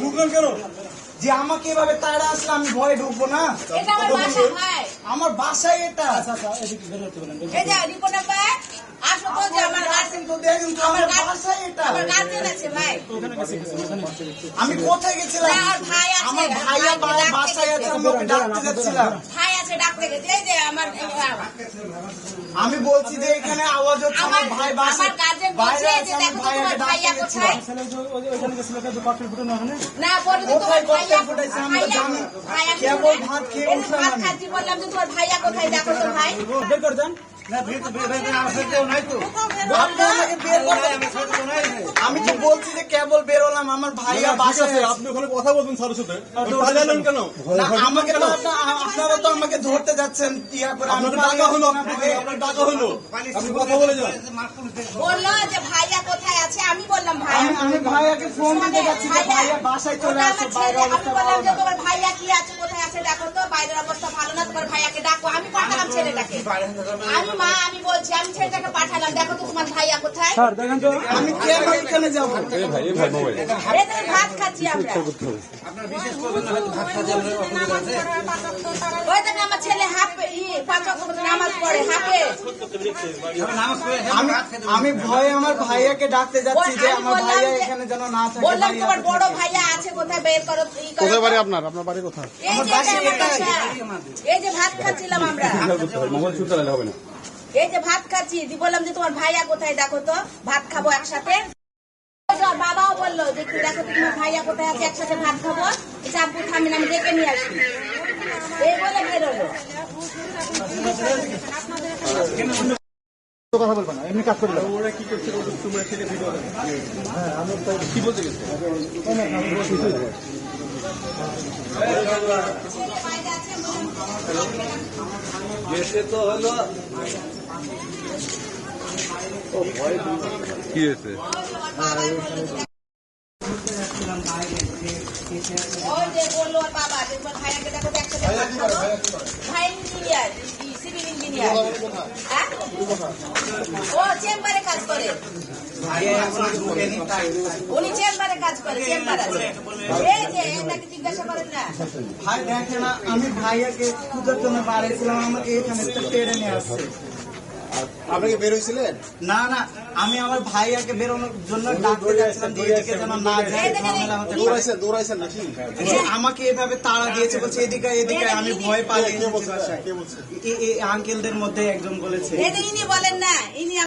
ঢুকলেন কেন যে আমাকে এভাবে তাড়া আসলে আমি ভয়ে ঢুকবো না? আমার বাসা ভাই আমার বাসায় এটা। আচ্ছা আচ্ছা এদিকে বের হতে বলেন এই যে রিপোর্টার ভাই আসো তো যে আমার গার্জেন তো দেখেন তো আমার আমার বাসায় এটা। আমার গার্জেন আছে ভাই। ওখানে গেছে গেছে ওখানে গেছে আমি কোথায় গেছিলাম? আমার ভাইয়া ভাইকে বাসায় আছে আমি ওকে ডাকতে যাচ্ছিলাম। ভাই আছে ডাকতে গেছে। এই যে আমার এই যে আমার- আমি বলছি যে এখানে আওয়াজ হচ্ছে আমার আমার- ভাই বাসায় আমার বলছে যে আমি দেখো তো ভাইয়াকে তোমার ভাইয়া কোথায়? যে ওই যে ওইখানে গেছিল যে পাপড়ি ফুটানো ওখানে না বলে তো তোমার ভাইয়া কষ্ট ফুটাইছে আমরা ভাইয়া- ভাইয়া কেবল ভাত খেয়ে এই যে উঠলাম ভাত আমি। খাচ্ছি বললাম যে তোমার ভাইয়া কোথায়? দেখো তো ভাই। বের করে দেন। আপনি আমাকে বের করবেন। আমি তো বলছি যে কেবল বেরোলাম আমার ভাইয়া আছে। আপনি ওখানে কথা বলবেন স্যারের সাথে। কেন? আমাকে আপনারা তো আমাকে ধরতে যাচ্ছেন ইয়া করে। আমি ডাকা হলো আপনাকে আপনার ডাকা হলো। আপনি কথা বলে যান। বলল যে ভাইয়া কোথায় আছে? আমি বললাম ভাইয়া আমি আমি ভাইয়াকে ফোন দিতে যাচ্ছি ভাইয়া বাসায় চলে আসছে বাইরে অবস্থা ভালো না। তোমার ভাইয়া কি আছে? কোথায় আছে? দেখো তো বাইরের অবস্থা ভালো না তোমার ভাইয়াকে ডাকো। আমি পাঠালাম ছেলেটাকে। আমি মা আমি বলছি আমি ছেলেটাকে পাঠালাম। দেখো তো তোমার ভাইয়া কোথায়? স্যার দেখেন তো আমি যাব? এই ভাত খাচ্ছি আমরা। পড়ে আমি আমি ভয়ে আমার ভাইয়াকে ডাকতে যাচ্ছি যে আমার ভাইয়া এখানে যেন না থাকে বললাম তোমার বড় ভাইয়া আছে কোথায় বের করো কোথায় বাড়ি আপনার? আপনার বাড়ি কোথায়? এই আমার যে বাসা। এই ভাত খাচ্ছিলাম আমরা। মোবাইল ছুটতে হবে না। এই যে ভাত খাচ্ছি দি বললাম যে তোমার ভাইয়া কোথায় দেখো তো ভাত খাব একসাথে। বাবাও বলল যে দেখো তোমার ভাইয়া কোথায় আছে একসাথে ভাত খাব। আব্বু থামিন আমি ডেকে নিয়ে আসি। কথা বলব না এমনি কাজ আমি কি তো হলো কি হয়েছে? বলল ওর বাবা ইঞ্জিনিয়ার ও চেম্বারে কাজ করে উনি চেম্বারে কাজ করে চেম্বার আছে জিজ্ঞাসা ভাই আমি ভাইয়াকে জন্য এখানে তো টেনে নিয়ে আসছে। আপনি কি বের হয়েছিলেন? না না আমি আমার ভাইয়াকে বেরোনোর জন্য ডাকতে যাচ্ছিলাম দিয়ে এদিকে যেন না যায় ঝামেলা হতে পারে। দৌড়াইছেন দৌড়াইছেন নাকি আমাকে এভাবে তাড়া দিয়েছে বলছে এদিকে এদিকে আমি ভয় পালিয়ে কে বলছে? আঙ্কেলদের মধ্যে একজন বলেছে। ইনি বলেন না ইনি